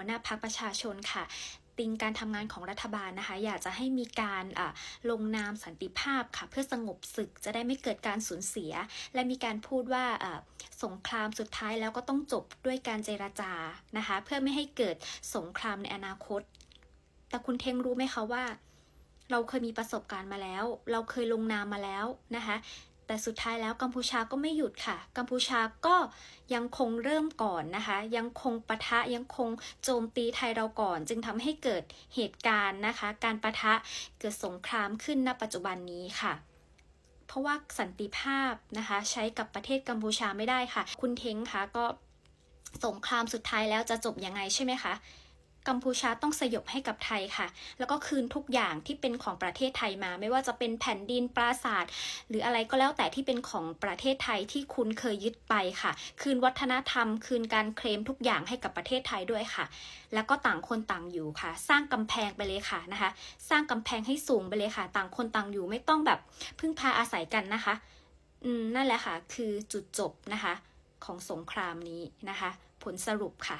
หัวหน้าพักประชาชนค่ะติงการทำงานของรัฐบาลนะคะ อยากจะให้มีการอะลงนามสันติภาพค่ะ เพื่อสงบศึกจะได้ไม่เกิดการสูญเสีย และมีการพูดว่าอะสงครามสุดท้ายแล้วก็ต้องจบด้วยการเจรจานะคะ เพื่อไม่ให้เกิดสงครามในอนาคต แต่คุณเทงรู้ไหมคะว่า เราเคยมีประสบการณ์มาแล้ว เราเคยลงนามมาแล้วนะคะ แต่สุดท้ายแล้วกัมพูชาก็ไม่หยุดค่ะ กัมพูชาก็ยังคงเริ่มก่อนนะคะ ยังคงปะทะยังคงโจมตีไทยเราก่อน จึงทำให้เกิดเหตุการณ์นะคะ การปะทะเกิดสงครามขึ้นณปัจจุบันนี้ค่ะเพราะว่าสันติภาพนะคะ ใช้กับประเทศกัมพูชาไม่ได้ค่ะ คุณเท้งคะก็สงครามสุดท้ายแล้วจะจบยังไงใช่ไหมคะ กัมพูชาต้องสยบให้กับไทยค่ะ แล้วก็คืนทุกอย่างที่เป็นของประเทศไทยมา ไม่ว่าจะเป็นแผ่นดินปราสาทหรืออะไรก็แล้วแต่ที่เป็นของประเทศไทยที่คุณเคยยึดไปค่ะ คืนวัฒนธรรม คืนการเคลมทุกอย่างให้กับประเทศไทยด้วยค่ะ แล้วก็ต่างคนต่างอยู่ค่ะ สร้างกำแพงไปเลยค่ะนะคะ สร้างกำแพงให้สูงไปเลยค่ะ ต่างคนต่างอยู่ไม่ต้องแบบพึ่งพาอาศัยกันนะคะ อืมนั่นแหละค่ะ คือจุดจบนะคะ ของสงครามนี้นะคะ ผลสรุปค่ะ